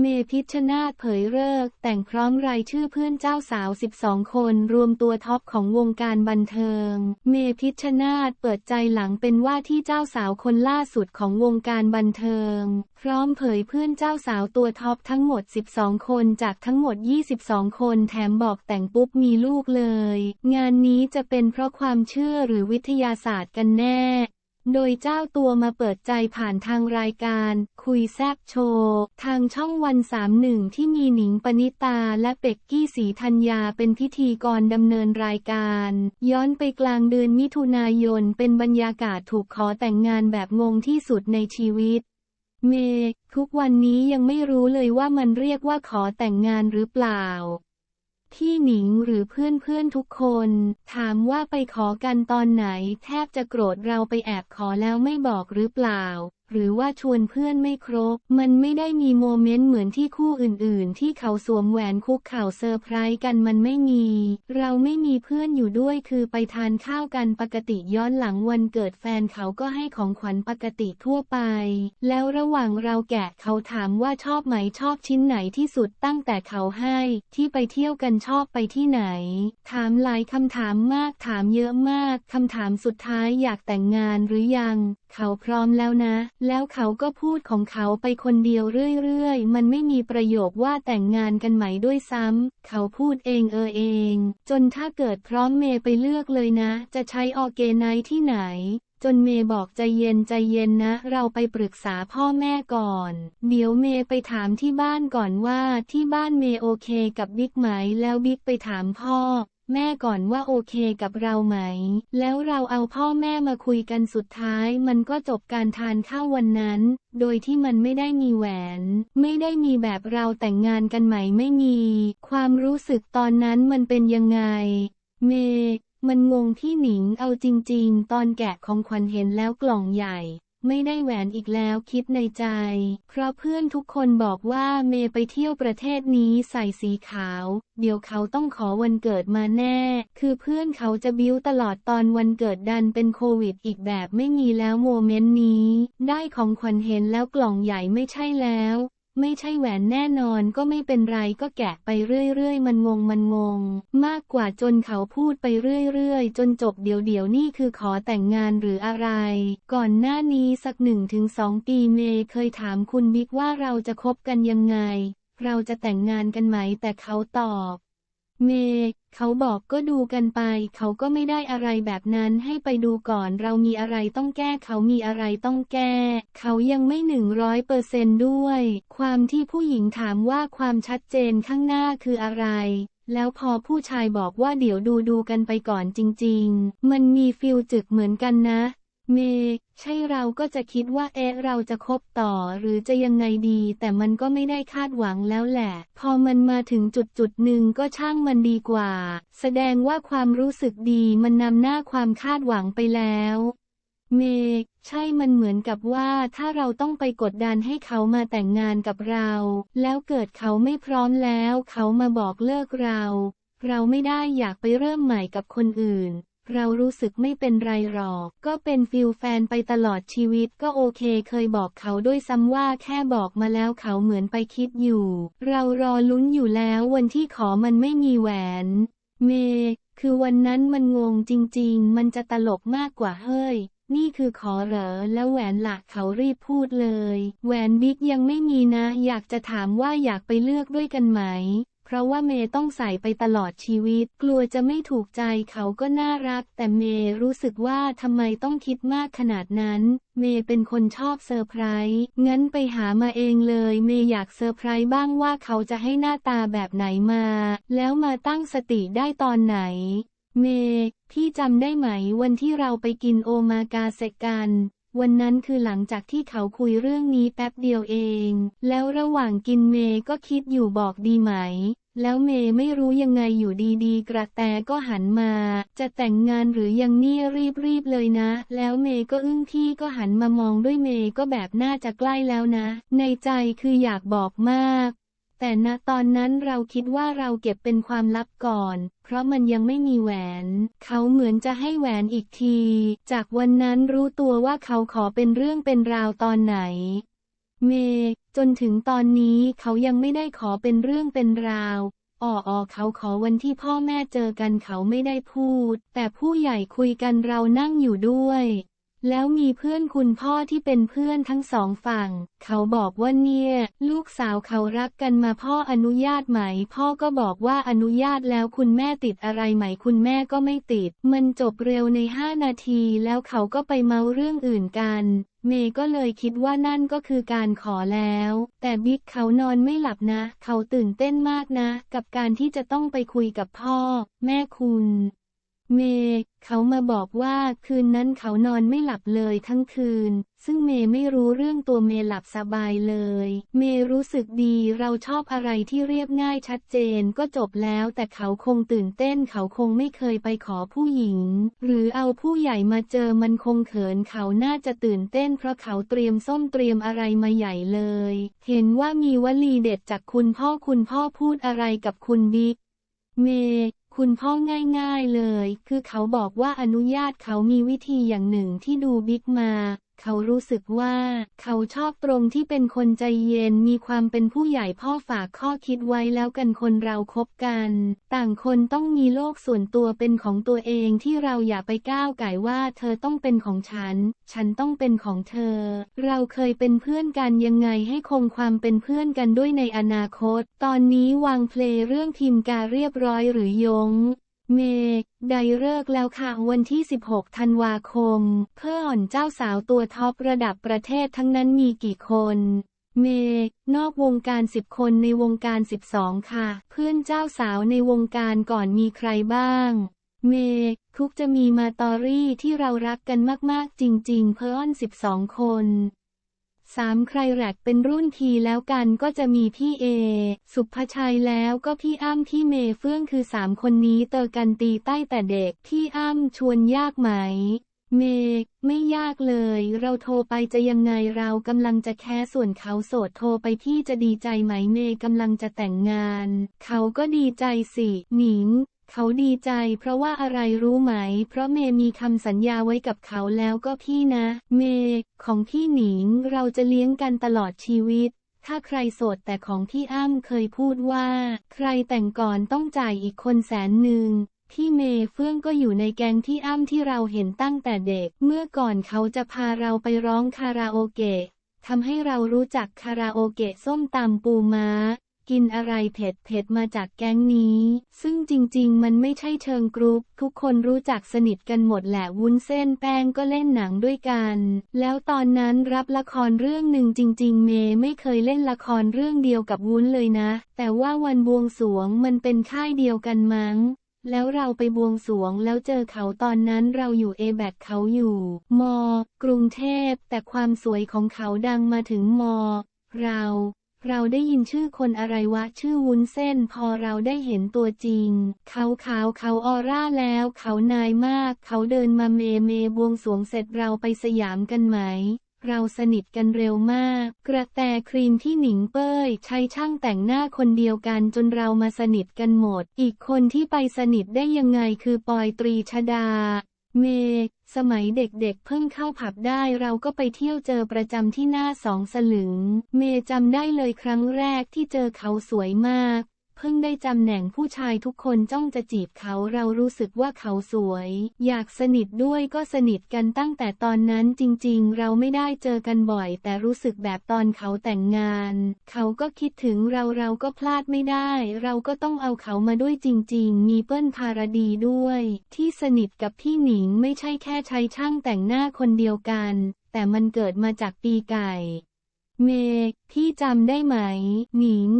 เมพิชนาธเผยเลิกแต่งพร้อมรายชื่อเพื่อนเจ้าสาว 12 คนรวมตัวท็อปของวงการบันเทิง เมพิชชนาธเปิดใจหลังเป็นว่าที่เจ้าสาวคนล่าสุดของวงการบันเทิง พร้อมเผยเพื่อนเจ้าสาวตัวท็อปทั้งหมด 12 คนจากทั้งหมด 22 คนแถมบอกแต่งปุ๊บมีลูกเลย งานนี้จะเป็นเพราะความเชื่อหรือวิทยาศาสตร์กันแน่ โดยเจ้าตัวมาเปิดใจผ่านทางรายการ คุยแซบโชว์ ทางช่องวันสามหนึ่งที่มีหนิงปณิตาและเป็กกี้สีธัญญาเป็นพิธีกรดำเนินรายการ ย้อนไปกลางเดือนมิถุนายนเป็นบรรยากาศถูกขอแต่งงานแบบงงที่สุดในชีวิต เม ทุกวันนี้ยังไม่รู้เลยว่ามันเรียกว่าขอแต่งงานหรือเปล่า ที่หนิงหรือเพื่อนๆทุกคน ถามว่าไปขอกันตอนไหน แทบจะโกรธเราไปแอบขอแล้วไม่บอกหรือเปล่า หรือว่าชวนเพื่อนไม่ครบ มันไม่ได้มีโมเมนต์เหมือนที่คู่อื่นๆ ที่เขาสวมแหวนคุกเข่าเซอร์ไพรส์กันมันไม่มี เราไม่มีเพื่อนอยู่ด้วยคือไปทานข้าวกันปกติย้อนหลังวันเกิดแฟนเขาก็ให้ของขวัญปกติทั่วไป แล้วระหว่างเราแกะเขาถามว่าชอบไหมชอบชิ้นไหนที่สุดตั้งแต่เขาให้ ที่ไปเที่ยวกันชอบไปที่ไหน ถามหลายคำถามมากถามเยอะมากคำถามสุดท้ายอยากแต่งงานหรือยัง เขาพร้อมแล้วนะแล้วเขาก็พูดของเขาไปคนเดียวเรื่อยๆ มันไม่มีประโยคว่าแต่งงานกันไหมด้วยซ้ำ เขาพูดเองเออเอง จนถ้าเกิดพร้อมเมย์ไปเลือกเลยนะ จะใช้ออเกไนที่ไหน จนเมย์บอกใจเย็นใจเย็นนะ เราไปปรึกษาพ่อแม่ก่อน เดี๋ยวเมย์ไปถามที่บ้านก่อนว่าที่บ้านเมย์โอเคกับบิ๊กไหม แล้วบิ๊กไปถามพ่อ แม่ก่อนว่าโอเคกับเราไหม แล้วเราเอาพ่อแม่มาคุยกันสุดท้ายมันก็จบการทานข้าววันนั้น โดยที่มันไม่ได้มีแหวน ไม่ได้มีแบบเราแต่งงานกันใหม่ไม่มี ความรู้สึกตอนนั้นมันเป็นยังไง เมมันงงที่หนิงเอาจริง ๆ ตอนแกะของขวัญเห็นแล้วกล่องใหญ่ ไม่ได้แหวนอีกแล้วคิดในใจ เพราะเพื่อนทุกคนบอกว่าเมย์ไปเที่ยวประเทศนี้ใส่สีขาว เดี๋ยวเขาต้องขอวันเกิดมาแน่ คือเพื่อนเขาจะบิ้วตลอดตอนวันเกิดดันเป็นโควิดอีกแบบไม่มีแล้วโมเมนต์นี้ ได้ของขวัญเห็นแล้วกล่องใหญ่ไม่ใช่แล้ว ไม่ใช่แหวนแน่นอนก็ไม่เป็นไรก็แกะไปเรื่อยๆ มันงงมันงง มากกว่าจนเขาพูดไปเรื่อยๆ จนจบเดี๋ยวเดี๋ยวนี่คือขอแต่งงานหรืออะไร ก่อนหน้านี้สักหนึ่งถึงสองปีเมย์เคยถามคุณบิ๊กว่าเราจะคบกันยังไง เราจะแต่งงานกันไหมแต่เขาตอบ เมเขาบอกก็ดูกันไป เขาก็ไม่ได้อะไรแบบนั้นให้ไปดูก่อน เรามีอะไรต้องแก้เขามีอะไรต้องแก้ เขายังไม่หนึ่งร้อยเปอร์เซนด้วย ความที่ผู้หญิงถามว่าความชัดเจนข้างหน้าคืออะไร แล้วพอผู้ชายบอกว่าเดี๋ยวดูดูกันไปก่อนจริง ๆ มันมีฟิลจึกเหมือนกันนะ เม ใช่เราก็จะคิดว่าเอ๊ะเราจะคบต่อหรือจะยังไงดี แต่มันก็ไม่ได้คาดหวังแล้วแหละ พอมันมาถึงจุดจุดหนึ่งก็ช่างมันดีกว่า แสดงว่าความรู้สึกดีมันนำหน้าความคาดหวังไปแล้ว เม ใช่มันเหมือนกับว่าถ้าเราต้องไปกดดันให้เขามาแต่งงานกับเรา แล้วเกิดเขาไม่พร้อมแล้ว เขามาบอกเลิกเรา เราไม่ได้อยากไปเริ่มใหม่กับคนอื่น เรารู้สึกไม่เป็นไรหรอก ก็เป็นฟิลแฟนไปตลอดชีวิตก็โอเคเคยบอกเขาด้วยซ้ำว่าแค่บอกมาแล้วเขาเหมือนไปคิดอยู่ เรารอลุ้นอยู่แล้ววันที่ขอมันไม่มีแหวน เม คือวันนั้นมันงงจริง ๆ มันจะตลกมากกว่าเฮ้ย นี่คือขอเหรอแล้วแหวนหลักเขารีบพูดเลย แหวนบิ๊กยังไม่มีนะ อยากจะถามว่าอยากไปเลือกด้วยกันไหม เพราะว่าเมย์ต้องใส่ไปตลอดชีวิต กลัวจะไม่ถูกใจเขาก็น่ารัก แต่เมย์รู้สึกว่าทำไมต้องคิดมากขนาดนั้น เมย์เป็นคนชอบเซอร์ไพรส์ งั้นไปหามาเองเลย เมย์อยากเซอร์ไพรส์บ้างว่าเขาจะให้หน้าตาแบบไหนมา แล้วมาตั้งสติได้ตอนไหน เมย์พี่จำได้ไหมวันที่เราไปกินโอมากาเซกันวันนั้นคือหลังจากที่เขาคุยเรื่องนี้แป๊บเดียวเอง แล้วระหว่างกินเมย์ก็คิดอยู่บอกดีไหม แล้วเมย์ไม่รู้ยังไงอยู่ดีๆ กระแตก็หันมา จะแต่งงานหรือยังนี่รีบๆเลยนะ แล้วเมย์ก็อึ้งพี่ก็หันมามองด้วยเมย์ก็แบบน่าจะใกล้แล้วนะ ในใจคืออยากบอกมาก แต่ณตอนนั้นเราคิดว่าเราเก็บเป็นความลับก่อน เพราะมันยังไม่มีแหวน เขาเหมือนจะให้แหวนอีกที จากวันนั้นรู้ตัวว่าเขาขอเป็นเรื่องเป็นราวตอนไหน เม จนถึงตอนนี้เขายังไม่ได้ขอเป็นเรื่องเป็นราวอ๋อออเขาขอวันที่พ่อแม่เจอกันเขาไม่ได้พูด แต่ผู้ใหญ่คุยกันเรานั่งอยู่ด้วย แล้วมีเพื่อนคุณพ่อที่เป็นเพื่อนทั้งสองฝั่ง เขาบอกว่าเนี่ย ลูกสาวเขารักกันมาพ่ออนุญาตไหม พ่อก็บอกว่าอนุญาตแล้วคุณแม่ติดอะไรไหมคุณแม่ก็ไม่ติด มันจบเร็วในห้านาทีแล้วเขาก็ไปเมาเรื่องอื่นกัน เมย์ก็เลยคิดว่านั่นก็คือการขอแล้ว แต่บิ๊กเขานอนไม่หลับนะ เขาตื่นเต้นมากนะ กับการที่จะต้องไปคุยกับพ่อ แม่คุณ เมย์เขามาบอกว่าคืนนั้นเขานอนไม่หลับเลยทั้งคืน ซึ่งเมย์ไม่รู้เรื่องตัวเมย์หลับสบายเลย เมย์รู้สึกดีเราชอบอะไรที่เรียบง่ายชัดเจนก็จบแล้ว แต่เขาคงตื่นเต้นเขาคงไม่เคยไปขอผู้หญิง หรือเอาผู้ใหญ่มาเจอมันคงเขินเขาน่าจะตื่นเต้น เพราะเขาเตรียมส้มเตรียมอะไรมาใหญ่เลย เห็นว่ามีวลีเด็ดจากคุณพ่อคุณพ่อพูดอะไรกับคุณบิ๊กเมย์ คุณพ่อง่ายๆเลย คือเขาบอกว่าอนุญาตเขามีวิธีอย่างหนึ่งที่ดูบิ๊กมา เขารู้สึกว่า เขาชอบตรงที่เป็นคนใจเย็นมีความเป็นผู้ใหญ่พ่อฝากข้อคิดไว้แล้วกันคนเราคบกัน ต่างคนต้องมีโลกส่วนตัวเป็นของตัวเองที่เราอย่าไปก้าวไก่ว่า เธอต้องเป็นของฉัน ฉันต้องเป็นของเธอ เราเคยเป็นเพื่อนกันยังไงให้คงความเป็นเพื่อนกันด้วยในอนาคต ตอนนี้วางเพลงเรื่องทีมการเรียบร้อยหรือยง เมย์ได้เลิกแล้วค่ะวันที่ 16 ธันวาคม เพื่ออ่อนเจ้าสาวตัวท็อประดับประเทศทั้งนั้นมีกี่คน เมย์นอกวงการ 10 คนในวงการ 12 ค่ะ เพื่อนเจ้าสาวในวงการก่อนมีใครบ้างเมย์ทุกจะมีมาตอรี่ที่เรารักกันมาก ๆ จริง ๆ เพื่อน12 คน สามใครแรกเป็นรุ่นทีแล้วกันก็จะมีพี่เอ สุภชัยแล้วก็พี่อ้ำพี่เมเฟื่องคือสามคนนี้เตอกันตีใต้แต่เด็ก พี่อ้ำชวนยากไหม เมไม่ยากเลย เราโทรไปจะยังไงเรากำลังจะแค่ส่วนเขาโสดโทรไปพี่จะดีใจไหมเมย์กำลังจะแต่งงาน เขาก็ดีใจสิ หนิง เขาดีใจเพราะว่าอะไรรู้ไหม เพราะเมย์มีคำสัญญาไว้กับเขาแล้วก็พี่นะ เมย์ของพี่หนิงเราจะเลี้ยงกันตลอดชีวิต ถ้าใครโสดแต่ของพี่อ้ำเคยพูดว่า ใครแต่งก่อนต้องจ่ายอีกคนแสนหนึ่งพี่เมย์เฟื่องก็อยู่ในแกงที่อ้ำที่เราเห็นตั้งแต่เด็ก เมื่อก่อนเขาจะพาเราไปร้องคาราโอเกะทำให้เรารู้จักคาราโอเกะส้มตำปูม้า กินอะไรเผ็ดเผ็ดมาจากแก๊งนี้ ซึ่งจริงๆ มันไม่ใช่เชิงกรุ๊ป ทุกคนรู้จักสนิทกันหมดแหละวุ้นเส้นแป้งก็เล่นหนังด้วยกัน แล้วตอนนั้นรับละครเรื่องหนึ่งจริง ๆ เมย์ไม่เคยเล่นละครเรื่องเดียวกับวุ้นเลยนะ แต่ว่าวันบวงสวงมันเป็นค่ายเดียวกันมั้งแล้วเราไปบวงสวงแล้วเจอเขาตอนนั้นเราอยู่เอแบกเขาอยู่ ม กรุงเทพ แต่ความสวยของเขาดังมาถึงม เรา เราได้ยินชื่อคนอะไรวะชื่อวุ้นเส้นพอเราได้เห็นตัวจริง เขาขาวเขาออร่าแล้ว เขานายมาก เขาเดินมาเมเมบวงสรวงเสร็จเราไปสยามกันไหม เราสนิทกันเร็วมาก กระแตครีมที่หนิงเป้ย ใช้ช่างแต่งหน้าคนเดียวกันจนเรามาสนิทกันหมด อีกคนที่ไปสนิทได้ยังไงคือปอยตรีชดา เม สมัยเด็กๆเพิ่งเข้าผับได้เราก็ไปเที่ยวเจอประจำที่หน้าสองสลึง เมจำได้เลยครั้งแรกที่เจอเขาสวยมาก เพิ่งได้จำแหน่งผู้ชายทุกคนจ้องจะจีบเขาเรารู้สึกว่าเขาสวย อยากสนิทด้วยก็สนิทกันตั้งแต่ตอนนั้นจริงๆ เราไม่ได้เจอกันบ่อย แต่รู้สึกแบบตอนเขาแต่งงาน เขาก็คิดถึงเราเราก็พลาดไม่ได้ เราก็ต้องเอาเขามาด้วยจริง ๆ มีเปิ้ลภารดีด้วย ที่สนิทกับพี่หนิงไม่ใช่แค่ใช้ช่างแต่งหน้าคนเดียวกัน แต่มันเกิดมาจากปีไก่ เมย์พี่จำได้ไหม หนิง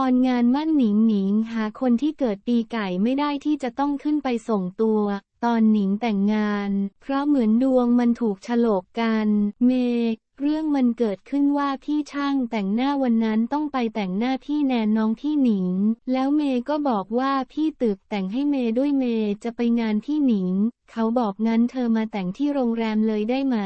ตอนงานมั่นหนิงหนิงหาคนที่เกิดปีไก่ไม่ได้ที่จะต้องขึ้นไปส่งตัว ตอนหนิงแต่งงาน เพราะเหมือนดวงมันถูกฉลกกัน เมย์เรื่องมันเกิดขึ้นว่าพี่ช่างแต่งหน้าวันนั้นต้องไปแต่งหน้าพี่แนนน้องพี่หนิง แล้วเมย์ก็บอกว่าพี่ตึกแต่งให้เมย์ด้วยเมย์จะไปงานพี่หนิง เขาบอกงั้นเธอมาแต่งที่โรงแรมเลยได้ไหม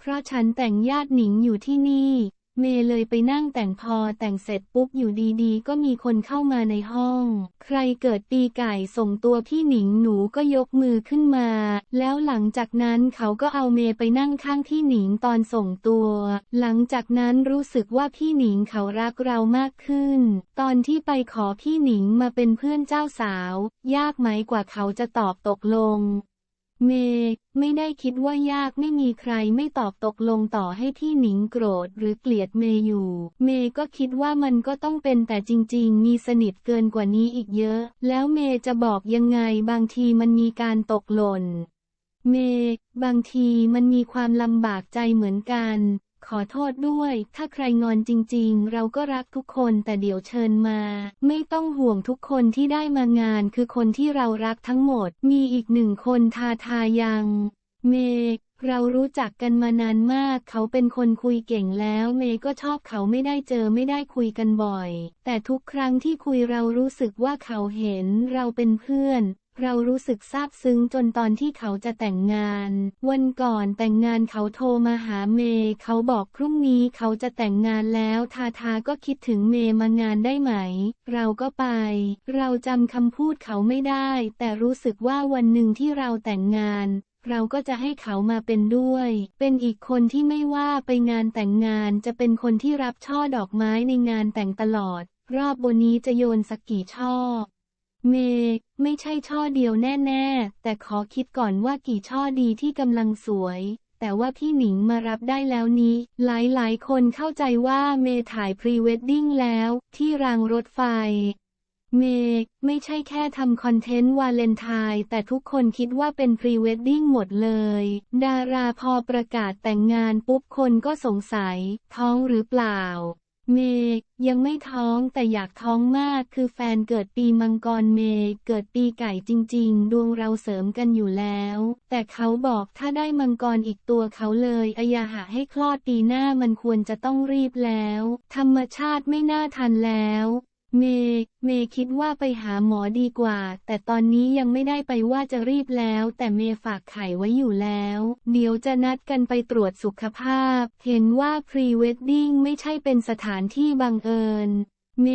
เพราะฉันแต่งญาติหนิงอยู่ที่นี่ เมย์เลยไปนั่งแต่งพอแต่งเสร็จปุ๊บอยู่ดีๆ ก็มีคนเข้ามาในห้อง ใครเกิดปีไก่ส่งตัวพี่หนิงหนูก็ยกมือขึ้นมา แล้วหลังจากนั้นเขาก็เอาเมย์ไปนั่งข้างพี่หนิงตอนส่งตัว หลังจากนั้นรู้สึกว่าพี่หนิงเขารักเรามากขึ้น ตอนที่ไปขอพี่หนิงมาเป็นเพื่อนเจ้าสาว ยากไหมกว่าเขาจะตอบตกลง เมย์ไม่ได้คิดว่ายากไม่มีใครไม่ตอบตกลงต่อให้ที่หนิงโกรธหรือเกลียดเมย์อยู่ เมย์ก็คิดว่ามันก็ต้องเป็นแต่จริง ๆ มีสนิทเกินกว่านี้อีกเยอะ แล้วเมย์จะบอกยังไงบางทีมันมีการตกหล่น เมย์บางทีมันมีความลำบากใจเหมือนกัน ขอโทษด้วย ถ้าใครงอนจริงๆ เราก็รักทุกคนแต่เดี๋ยวเชิญมา ไม่ต้องห่วงทุกคนที่ได้มางานคือคนที่เรารักทั้งหมด มีอีกหนึ่งคนทาทายัง เมย์เรารู้จักกันมานานมาก เขาเป็นคนคุยเก่งแล้ว เมย์ก็ชอบเขาไม่ได้เจอไม่ได้คุยกันบ่อย แต่ทุกครั้งที่คุยเรารู้สึกว่าเขาเห็นเราเป็นเพื่อน เรารู้สึกซาบซึ้งจนตอนที่เขาจะแต่งงาน วันก่อนแต่งงานเขาโทรมาหาเมย์เขาบอกพรุ่งนี้เขาจะแต่งงานแล้วทาทาก็คิดถึงเมย์มางานได้ไหม เราก็ไป เราจำคำพูดเขาไม่ได้ แต่รู้สึกว่าวันหนึ่งที่เราแต่งงานเราก็จะให้เขามาเป็นด้วย เป็นอีกคนที่ไม่ว่าไปงานแต่งงานจะเป็นคนที่รับช่อดอกไม้ในงานแต่งตลอด รอบบนนี้จะโยนสักกี่ช่อ เม ไม่ใช่ช่อเดียวแน่ๆ แต่ขอคิดก่อนว่ากี่ช่อดีที่กำลังสวย แต่ว่าพี่หนิงมารับได้แล้วนี้ หลายๆ คนเข้าใจว่าเมย์ถ่ายพรีเวดดิ้งแล้ว ที่รางรถไฟ เมย์ไม่ใช่แค่ทำคอนเทนต์วาเลนไทน์แต่ทุกคนคิดว่าเป็นพรีเวดดิ้งหมดเลย ดาราพอประกาศแต่งงานปุ๊บคนก็สงสัย ท้องหรือเปล่า เมย์ยังไม่ท้องแต่อยากท้องมากคือแฟนเกิดปีมังกรเมย์เกิดปีไก่จริง ๆ ดวงเราเสริมกันอยู่แล้ว แต่เขาบอกถ้าได้มังกรอีกตัวเขาเลยอายาหาให้คลอดปีหน้ามันควรจะต้องรีบแล้ว ธรรมชาติไม่น่าทันแล้ว เมย์เมย์คิดว่าไปหาหมอดีกว่า แต่ตอนนี้ยังไม่ได้ไปว่าจะรีบแล้ว แต่เมย์ฝากไข่ไว้อยู่แล้ว เดี๋ยวจะนัดกันไปตรวจสุขภาพ เห็นว่าพรีเวดดิ้งไม่ใช่เป็นสถานที่บังเอิญ เม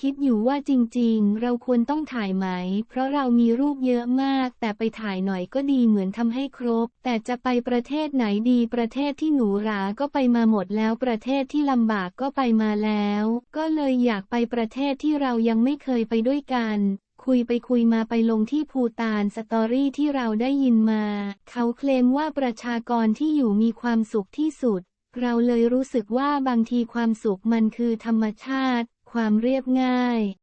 คิดอยู่ว่าจริงๆ เราควรต้องถ่ายไหม เพราะเรามีรูปเยอะมาก แต่ไปถ่ายหน่อยก็ดีเหมือนทำให้ครบ แต่จะไปประเทศไหนดีประเทศที่หนูราก็ไปมาหมดแล้วประเทศที่ลำบากก็ไปมาแล้ว ก็เลยอยากไปประเทศที่เรายังไม่เคยไปด้วยกัน คุยไปคุยมาไปลงที่ภูตานสตอรี่ที่เราได้ยินมา เขาเคลมว่าประชากรที่อยู่มีความสุขที่สุดเราเลยรู้สึกว่าบางทีความสุขมันคือธรรมชาติ ความเรียบง่าย